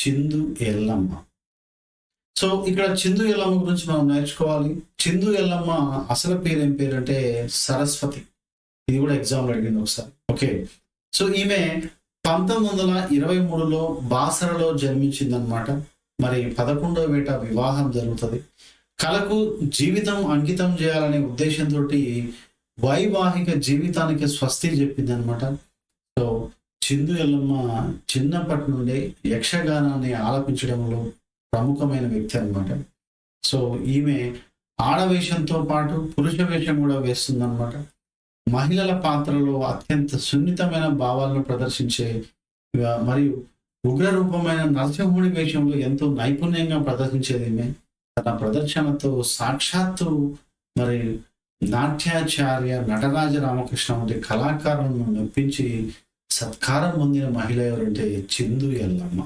చిందు ఎల్లమ్మ. సో ఇక్కడ చిందు ఎల్లమ్మ గురించి మనం నేర్చుకోవాలి. చిందు ఎల్లమ్మ అసలు పేరు ఏం పేరు అంటే సరస్వతి. ఇది కూడా ఎగ్జామ్లో అడిగింది ఒకసారి. ఓకే. సో ఈమె పంతొమ్మిది వందల ఇరవై మూడులో బాసరలో జన్మించిందనమాట మరి పదకొండవ వేట వివాహం జరుగుతుంది. కళకు జీవితం అంకితం చేయాలనే ఉద్దేశంతో వైవాహిక జీవితానికి స్వస్తి చెప్పింది అనమాట చిందు ఎల్లమ్మ చిన్నప్పటి నుండి యక్షగానాన్ని ఆలపించడంలో ప్రముఖమైన వ్యక్తి అన్నమాట. సో ఈమె ఆడవేషంతో పాటు పురుష వేషం కూడా వేస్తుందన్నమాట. మహిళల పాత్రలో అత్యంత సున్నితమైన భావాలను ప్రదర్శించే మరియు ఉగ్ర రూపమైన నరసింహుడి వేషంలో ఎంతో నైపుణ్యంగా ప్రదర్శించేది ఈమె. తన ప్రదర్శనతో సాక్షాత్తు మరి నాట్యాచార్య నటరాజ రామకృష్ణ వంటి కళాకారులను మెప్పించి సత్కారం పొందిన మహిళ ఎవరంటే చిందు ఎల్లమ్మ